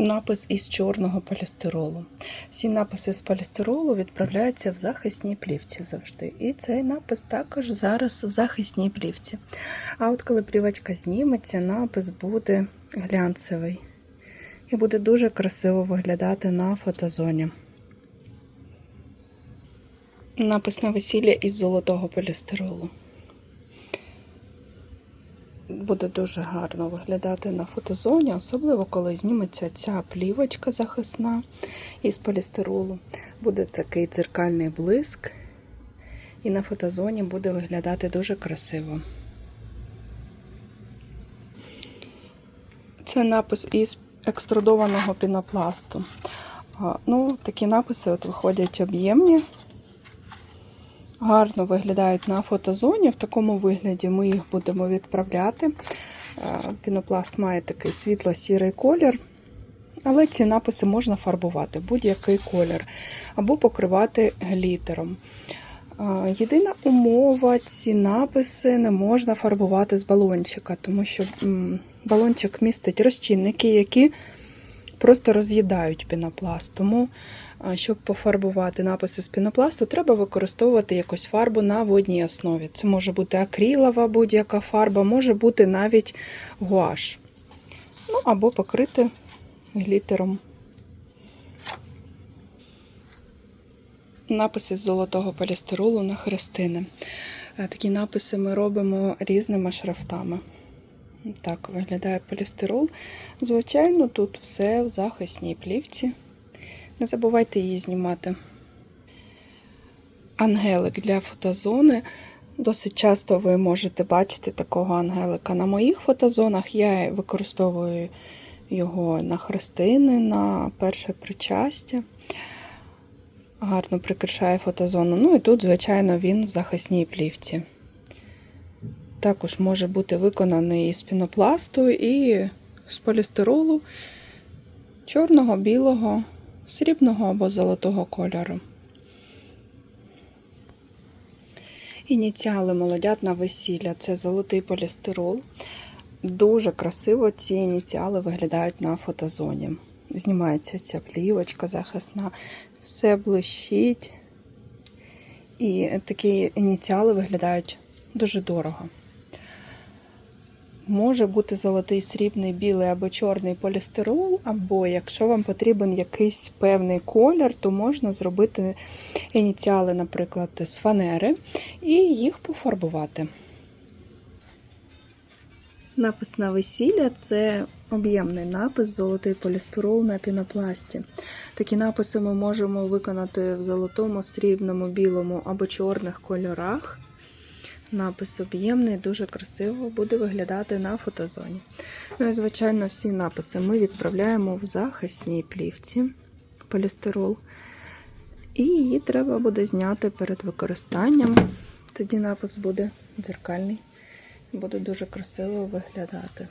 напис із чорного полістиролу. Всі написи з полістиролу відправляються в захисній плівці завжди. І цей напис також зараз в захисній плівці. А от коли плівочка зніметься, напис буде глянцевий. І буде дуже красиво виглядати на фотозоні. Напис на весілля із золотого полістиролу. Буде дуже гарно виглядати на фотозоні, особливо коли зніметься ця плівочка захисна із полістиролу. Буде такий дзеркальний блиск, і на фотозоні буде виглядати дуже красиво. Це напис із екструдованого пінопласту. Ну, такі написи от виходять об'ємні, гарно виглядають на фотозоні. В такому вигляді ми їх будемо відправляти. Е, Пінопласт має такий світло-сірий колір, але ці написи можна фарбувати будь-який колір або покривати глітером. Е, Єдина умова, ці написи не можна фарбувати з балончика, тому що балончик містить розчинники, які просто роз'їдають пінопласт. Тому, щоб пофарбувати написи з пінопласту, треба використовувати якусь фарбу на водній основі. Це може бути акрилова будь-яка фарба, може бути навіть гуаш. Ну, або покрити глітером. Написи з золотого полістиролу на хрестини. Е, Такі написи ми робимо різними шрифтами. Так виглядає полістирол. Звичайно, тут все в захисній плівці. Не забувайте її знімати. Ангелик для фотозони. Досить часто ви можете бачити такого ангелика на моїх фотозонах. Я використовую його на хрестини, на перше причастя. Гарно прикрашає фотозону. Ну і тут, звичайно, він в захисній плівці. Також може бути виконаний із пінопласту і з полістиролу чорного, білого, срібного або золотого кольору. Ініціали молодят на весілля це золотий полістирол. Дуже красиво ці ініціали виглядають на фотозоні. Знімається ця плівочка захисна, все блищить. І такі ініціали виглядають дуже дорого. Може бути золотий, срібний, білий або чорний полістирол, або якщо вам потрібен якийсь певний колір, то можна зробити ініціали, наприклад, з фанери, і їх пофарбувати. Напис на весілля це об'ємний напис золотий полістирол на пінопласті. Такі написи ми можемо виконати в золотому, срібному, білому або чорних кольорах. Напис об'ємний, дуже красиво буде виглядати на фотозоні. Ну і, звичайно, всі написи ми відправляємо в захисній плівці полістирол. І її треба буде зняти перед використанням. Тоді напис буде дзеркальний, буде дуже красиво виглядати.